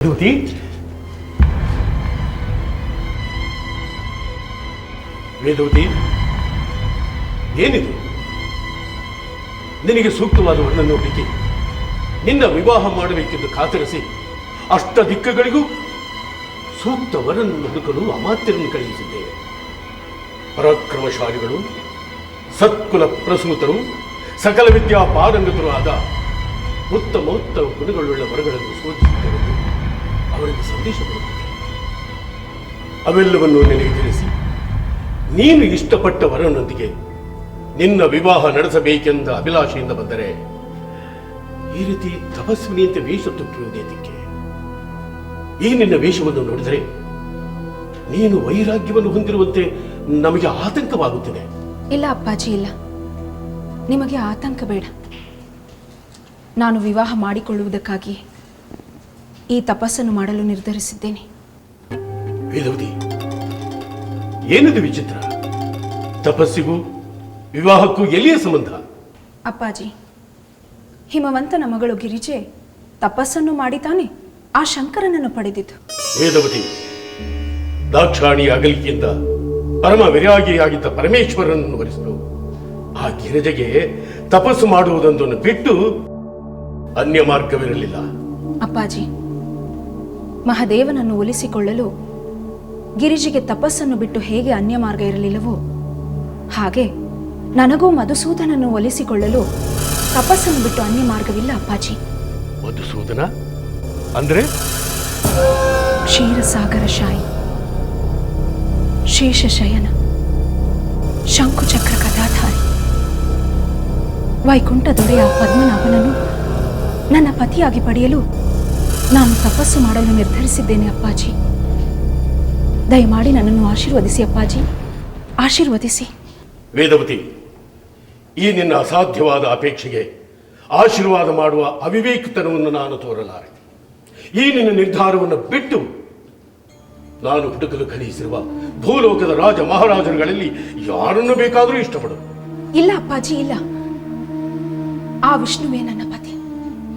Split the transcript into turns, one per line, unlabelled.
ದ್ಯುತಿ ವೇದವತಿ ಏನಿದು? ನಿನಗೆ ಸೂಕ್ತವಾದ ವರ್ಣನ್ನು ಹುಡುಕಿ ನಿನ್ನ ವಿವಾಹ ಮಾಡಬೇಕೆಂದು ಖಾತರಿಸಿ ಅಷ್ಟ ದಿಕ್ಕಗಳಿಗೂ ಸೂಕ್ತ ವರನ್ನು ಹುಡುಕಲು ಅಮಾತ್ಯರನ್ನು ಕಳುಹಿಸಿದ್ದೇವೆ ಪರಾಕ್ರಮಶಾಲಿಗಳು, ಸತ್ಕುಲ ಪ್ರಸೂತರು, ಸಕಲ ವಿದ್ಯಾ ಪಾರಂಗತರು ಆದ ಉತ್ತಮ ಗುಣಗಳುಳ್ಳ ವರಗಳನ್ನು ಶೋಧಿಸುತ್ತೇವೆಂದು ಅವರಿಗೆ ಸಂದೇಶ ಬರುತ್ತದೆ ಅವೆಲ್ಲವನ್ನು ನಿನಗೆ ತಿಳಿಸಿ. ನೀನು ಇಷ್ಟಪಟ್ಟ ವರನೊಂದಿಗೆ ನಿನ್ನ ವಿವಾಹ ನಡೆಸಬೇಕೆಂದ ಅಭಿಲಾಷೆಯಿಂದ ಬಂದರೆ ಈ ರೀತಿ ತಪಸ್ವಿನಿಯಂತೆ ವೇಷ ತೊಟ್ಟಿರುವುದೇತಕ್ಕೆ ಈ ನಿನ್ನ ವೇಷವನ್ನು ನೋಡಿದರೆ ನೀನು ವೈರಾಗ್ಯವನ್ನು ಹೊಂದಿರುವಂತೆ ನಮಗೆ ಆತಂಕವಾಗುತ್ತಿದೆ.
ಇಲ್ಲ ಅಪ್ಪಾಜಿ, ಇಲ್ಲ. ನಿಮಗೆ ಆತಂಕ ಬೇಡ. ನಾನು ವಿವಾಹ ಮಾಡಿಕೊಳ್ಳುವುದಕ್ಕಾಗಿ ಈ ತಪಸ್ಸನ್ನು ಮಾಡಲು ನಿರ್ಧರಿಸಿದ್ದೇನೆ.
ವೇದವತಿ ಏನಿದು ವಿಚಿತ್ರ? ತಪಸ್ಸಿಗೂ ವಿವಾಹಕ್ಕೂ ಎಲ್ಲಿಯ ಸಂಬಂಧ?
ಅಪ್ಪಾಜಿ ಹಿಮವಂತನ ಮಗಳು ಗಿರಿಜೆ ತಪಸ್ಸನ್ನು ಮಾಡಿತಾನೆ ಆ ಶಂಕರನನ್ನು ಪಡೆದಿತು
ವೇದವತಿ ದಾಕ್ಷಾಣಿ ಅಗಲಿಕೆಯಿಂದ ಪರಮ ವಿರಾಗಿಯಾಗಿದ್ದ ಪರಮೇಶ್ವರನನ್ನು ವರಿಸಲು ಆ ಗಿರಿಜೆಗೆ ತಪಸ್ಸು ಮಾಡುವುದೊಂದನ್ನು ಬಿಟ್ಟು ಅನ್ಯ ಮಾರ್ಗವಿರಲಿಲ್ಲ
ಅಪ್ಪಾಜಿ ಮಹಾದೇವನನ್ನು ಒಲಿಸಿಕೊಳ್ಳಲು ಗಿರಿಜಿಗೆ ತಪಸ್ಸನ್ನು ಬಿಟ್ಟು ಹೇಗೆ ಅನ್ಯ ಮಾರ್ಗ ಇರಲಿಲ್ಲವೋ? ಹಾಗೆ ನನಗೂ ಮಧುಸೂದನನ್ನು ಒಲಿಸಿಕೊಳ್ಳಲು ತಪಸ್ಸನ್ನು ಬಿಟ್ಟು ಅನ್ಯ ಮಾರ್ಗವಿಲ್ಲ ಅಪ್ಪಾಜಿ.
ಮಧುಸೂದನ? ಅಂದ್ರೆ?
ಕ್ಷೀರಸಾಗರ ಶಾಯಿ ಶೇಷಶಯನ ಶಂಕುಚಕ್ರ ಕಥಾಧಾರಿ. ವೈಕುಂಠ ದೊರೆಯ ಪದ್ಮನಾಭನನ್ನು ನನ್ನ ಪತಿಯಾಗಿ ಪಡೆಯಲು ನಾನು ತಪಸ್ಸು ಮಾಡಲು ನಿರ್ಧರಿಸಿದ್ದೇನೆ ಅಪ್ಪಾಜಿ. ದಯಮಾಡಿ ನನ್ನನ್ನು ಆಶೀರ್ವದಿಸಿ ಅಪ್ಪಾಜಿ. ಆಶೀರ್ವದಿಸಿ.
ವೇದವತಿ ಈ ನಿನ್ನ ಅಸಾಧ್ಯವಾದ ಅಪೇಕ್ಷೆಗೆ ಆಶೀರ್ವಾದ ಮಾಡುವ ಅವಿವೇಕತನವನ್ನು ನಾನು ತೋರಲಾರೆ. ಈ ನಿನ್ನ ನಿರ್ಧಾರವನ್ನು ಬಿಟ್ಟು ನಾನು ಹುಡುಕಲು ಕಲಿಸಿರುವ ಭೂಲೋಕದ ರಾಜ ಮಹಾರಾಜರುಗಳಲ್ಲಿ ಯಾರನ್ನು ಬೇಕಾದರೂ ಇಷ್ಟಪಡು.
ಇಲ್ಲ ಅಪ್ಪಾಜಿ ಇಲ್ಲ. ಆ ವಿಷ್ಣುವೇ ನನ್ನ